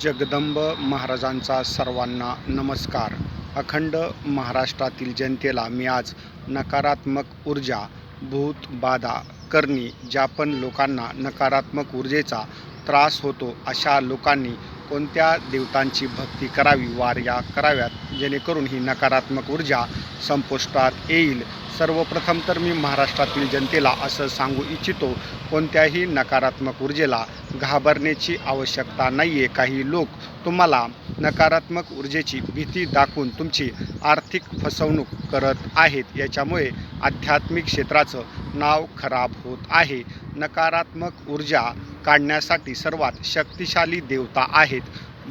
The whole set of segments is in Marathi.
जगदंब महाराजांचा सर्वांना नमस्कार. अखंड महाराष्ट्रातील जनतेला मी आज नकारात्मक ऊर्जा भूत बाधा करणी ज्या पण लोकांना नकारात्मक ऊर्जेचा त्रास होतो अशा लोकांनी कोणत्या देवतांची भक्ती करावी वार्या कराव्यात जेणेकरून ही नकारात्मक ऊर्जा संपुष्टात येईल. सर्वप्रथम तर मी महाराष्ट्रातील जनतेला असं सांगू इच्छितो कोणत्याही नकारात्मक ऊर्जेला घाबरण्याची आवश्यकता नाही आहे काही लोक तुम्हाला नकारात्मक ऊर्जेची भीती दाखवून तुमची आर्थिक फसवणूक करत आहेत. याच्यामुळे आध्यात्मिक क्षेत्राचं नाव खराब होत आहे. नकारात्मक ऊर्जा काढण्यासाठी सर्वात शक्तिशाली देवता आहेत.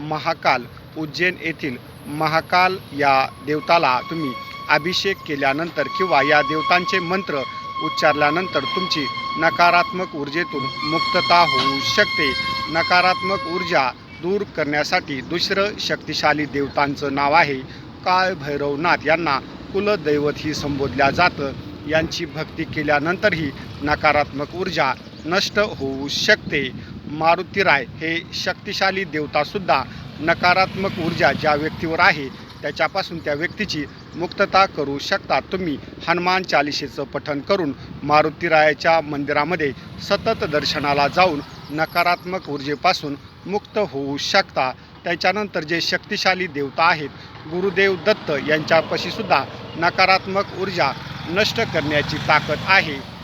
महाकाल उज्जैन येथील महाकाल या देवताला तुम्ही अभिषेक केल्यानंतर किंवा या देवतांचे मंत्र उच्चारल्यानंतर तुमची नकारात्मक ऊर्जेतून मुक्तता होऊ शकते. नकारात्मक ऊर्जा दूर करण्यासाठी दुसरं शक्तिशाली देवतांचं नाव आहे काळ भैरवनाथ यांना कुलदैवतही संबोधल्या जातं. यांची भक्ती केल्यानंतरही नकारात्मक ऊर्जा नष्ट होऊ शकते. मारुतीराय हे शक्तिशाली देवतासुद्धा नकारात्मक ऊर्जा ज्या व्यक्तीवर आहे त्याच्यापासून त्या व्यक्तीची मुक्तता करू शकता. तुम्ही हनुमान चालिशेचं पठण करून मारुतीरायाच्या मंदिरामध्ये सतत दर्शनाला जाऊन नकारात्मक ऊर्जेपासून मुक्त होऊ शकता. त्याच्यानंतर जे शक्तिशाली देवता आहेत गुरुदेव दत्त यांच्यापाशीसुद्धा नकारात्मक ऊर्जा नष्ट करण्याची ताकद आहे.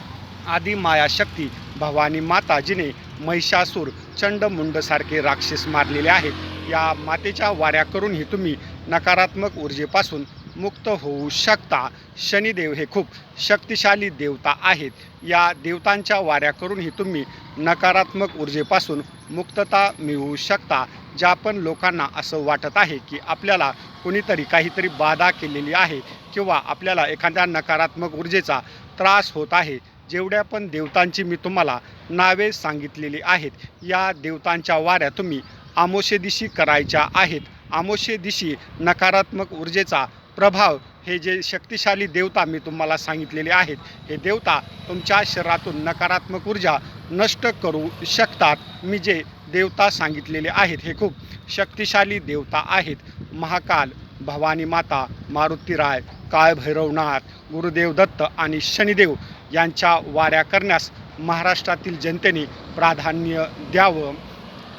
आदी मायाशक्ती भवानी माता जिने महिषासूर चंडमुंडसारखे राक्षस मारलेले आहेत. या मातेच्या वाऱ्या करूनही तुम्ही नकारात्मक ऊर्जेपासून मुक्त होऊ शकता. शनिदेव हे खूप शक्तिशाली देवता आहेत. या देवतांच्या वाऱ्या करूनही तुम्ही नकारात्मक ऊर्जेपासून मुक्तता मिळवू शकता. ज्या पण लोकांना असं वाटत आहे की आपल्याला कोणीतरी काहीतरी बाधा केलेली आहे किंवा आपल्याला एखाद्या नकारात्मक ऊर्जेचा त्रास होत आहे जेवढ्या पण देवतांची मी तुम्हाला नावे सांगितलेली आहेत या देवतांच्या वाऱ्या तुम्ही आमोशे दिशी करायच्या आहेत. आमोशे दिशी नकारात्मक ऊर्जेचा प्रभाव हे जे शक्तिशाली देवता मी तुम्हाला सांगितलेले आहेत हे देवता तुमच्या शरीरातून नकारात्मक ऊर्जा नष्ट करू शकतात. मी जे देवता सांगितलेले आहेत हे खूप शक्तिशाली देवता आहेत. महाकाल भवानी माता मारुतीराय काळभैरवनाथ गुरुदेव दत्त आणि शनिदेव यांच्या वाऱ्या करण्यास महाराष्ट्रातील जनतेने प्राधान्य द्यावं.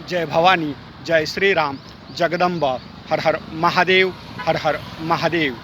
जय भवानी जय श्रीराम जगदंब हर हर महादेव हर हर महादेव.